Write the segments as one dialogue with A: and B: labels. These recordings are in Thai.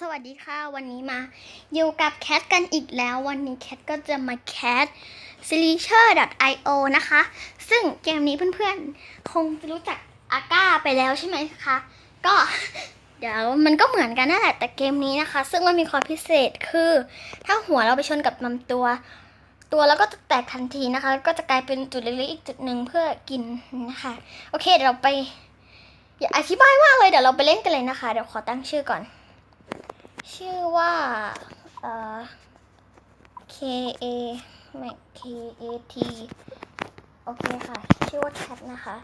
A: สวัสดีค่ะ วันนี้มาอยู่กับแคทกันอีกแล้ว วันนี้แคทก็จะมาแคท s l e a s u r e io นะคะ ซึ่งเกมนี้เพื่อนๆ คงจะรู้จักอาก้าไปแล้วใช่ไหมคะ ก็เดี๋ยวมันก็เหมือนกันนั่นแหละแต่เกมนี้นะคะ ซึ่งมันมีความพิเศษคือ ถ้าหัวเราไปชนกับลำตัว ตัวแล้วก็จะแตกทันทีนะคะ ก็จะกลายเป็นจุดเล็กๆอีกจุดหนึ่งเพื่อกินนะคะโอเคเดี๋ยวเราไปอย่าอธิบายมากเลยเดี๋ยวเราไปเล่นกันเลยนะคะ เดี๋ยวขอตั้งชื่อก่อน ชื่อว่าเอ่อ K A ไม่ K A T โอเคค่ะ ชื่อว่า Cat นะคะ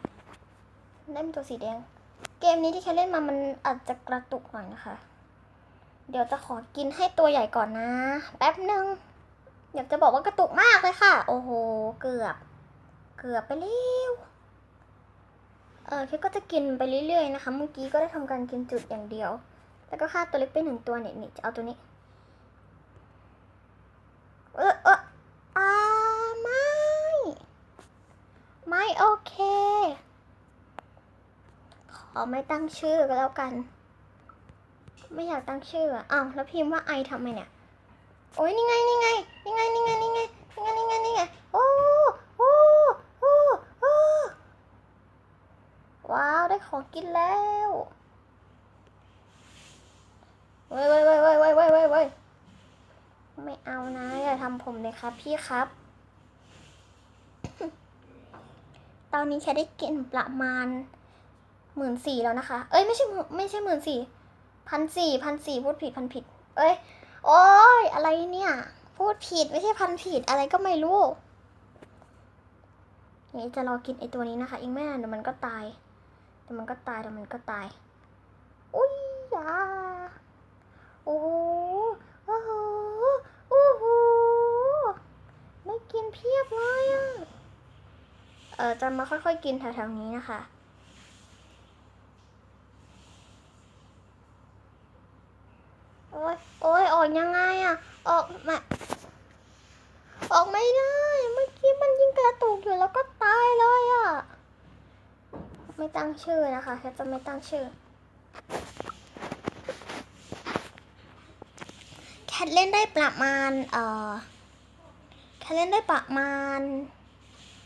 A: เล่นตัวสีแดง เกมนี้ที่แคทเล่นมามันอาจจะกระตุกหน่อยนะคะ เดี๋ยวจะขอกินให้ตัวใหญ่ก่อนนะ แป๊บหนึ่งอยากจะบอกว่ากระตุกมากเลยค่ะ โอ้โห เกือบ เกือบไปเร็วเออแค่ก็จะกินไปเรื่อยๆนะคะ เมื่อกี้ก็ได้ทำการกินจุดอย่างเดียว แล้วก็ฆ่าตัวเล็กไปหนึ่งตัวเนี่ยนี่จะเอาตัวนี้ เออเอออาไม่ ไม่โอเค ขอไม่ตั้งชื่อก็แล้วกัน ไม่อยากตั้งชื่ออะอ้าวแล้วพิมพ์ว่าไอทำไมเนี่ย โอ้ยนี่ไงนี่ไงนี่ไงนี่ไงนี่ไงนี่ไงนี่ไงนี่ไงโอ้โอ้โอ้โอ้ว้าวได้ของกินแล้ว ว้ยเว้ยเว้ยเว้ยเว้ยเว้ยเว้ยว้ยไม่เอานะอย่าทำผมเลยครับ พี่ครับ ตอนนี้แค่ได้กินประมาณหมื่นสี่แล้วนะคะ เอ้ยไม่ใช่ไม่ใช่หมื่นสี่พันสี่พันสี่พูดผิดพันผิด เอ้ย โอ้ยอะไรเนี่ย พูดผิดไม่ใช่พันผิดอะไรก็ไม่รู้นี่จะรอกินไอตัวนี้นะคะอีกไม่นานเดี๋ยวมันก็ตายเดี๋ยวมันก็ตายเดี๋ยวมันก็ตายอุ้ยยา โอ้โหโอ้โหโอ้โหได้กินเพียบเลยอะเออจะมาค่อยๆกินแถวๆนี้นะคะโอ้ยโอ้ยออกยังไงอะออกมาออกไม่ได้ เมื่อกี้มันยิงกระตุกอยู่แล้วก็ตายเลยอะไม่ตั้งชื่อนะคะแค่จะไม่ตั้งชื่อ แคท เล่นได้ประมาณเอ่อแคทเล่นได้ประมาณ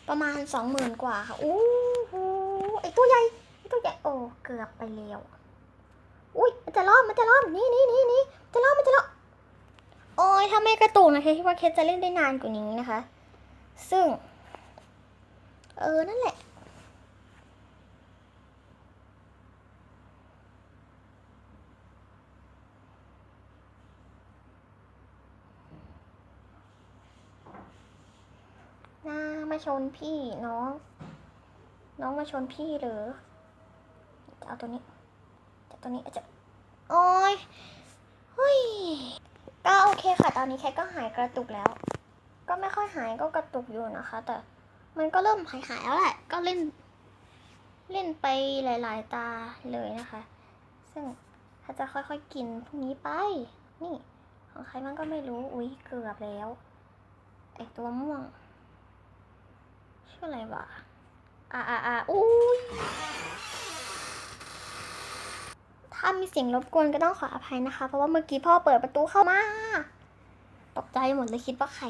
A: ประมาณสองหมื่นกว่าค่ะอู้หูไอตัวใหญ่ไอตัวใหญ่โอ้เกือบไปแล้วอุ้ยมันจะรอดมันจะรอดนี่นี่นี่นี่จะรอดมันจะรอดโอ้ยถ้าไม่กระตุกนะเคคิดว่าเคสจะเล่นได้นานกว่านี้นะคะ ซึ่ง เออนั่นแหละ มาชนพี่น้อง น้องมาชนพี่หรือจะเอาตัวนี้จะตัวนี้จะโอ้ยเฮ้ยก็โอเคค่ะ ตอนนี้แคทก็หายกระตุกแล้ว ก็ไม่ค่อยหายก็กระตุกอยู่นะคะ แต่มันก็เริ่มหายหายแล้วแหละ ก็เล่น เล่นไปหลาย ๆ ตาเลยนะคะ ซึ่งถ้าจะค่อย ๆ กินพรุ่งนี้ไป นี่ ของใครมันก็ไม่รู้ อุ๊ย เกือบแล้วไอตัวม่วง ชื่ออะไรวะอ่าอ่าอ่าอุ้ยถ้ามีเสียงรบกวนก็ต้องขออภัยนะคะ เพราะว่าเมื่อกี้พ่อเปิดประตูเข้ามา ตกใจหมดเลยคิดว่าใคร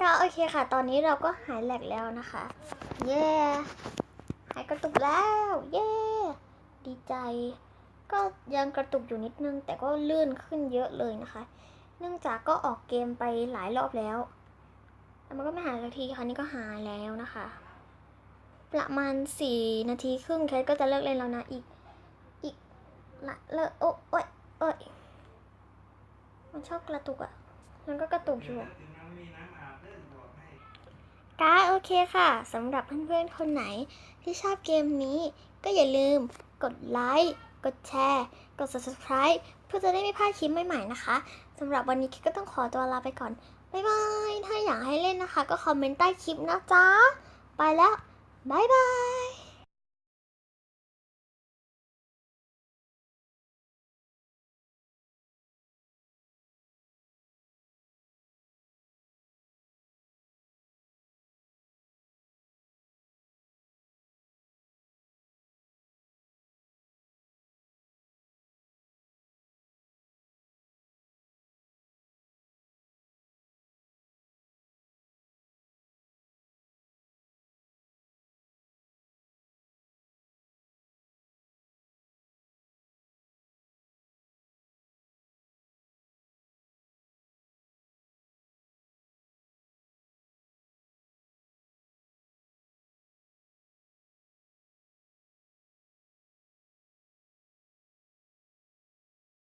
A: ก็โอเคค่ะ ตอนนี้เราก็หายแหลกแล้วนะคะ เย้หายกระตุกแล้ว เย้ดีใจ ก็ยังกระตุกอยู่นิดนึง แต่ก็เลื่อนขึ้นเยอะเลยนะคะ เนื่องจากก็ออกเกมไปหลายรอบแล้ว มันก็ไม่หายสักทีค่ะนี่ก็หายแล้วนะคะ ประมาณสี่นาทีครึ่งแคทก็จะเลิกเล่นแล้วนะอีก อีกละเลิกโอ้โอ้ยโอ้ยมันชอบกระตุกอะ่ะ มันก็กระตุกอยู่ก้าโอเคค่ะสำหรับเพื่อนๆคนไหนที่ชอบเกมนี้ ก็อย่าลืมกดไลค์กดแชร์ กด subscribe เพื่อจะได้ไม่พลาดคลิปใหม่ๆนะคะสำหรับวันนี้คิดก็ต้องขอตัวลาไปก่อน บ๊ายบาย ถ้าอยากให้เล่นนะคะ ก็คอมเมนต์ใต้คลิปนะจ๊ะ ไปแล้ว บ๊ายบาย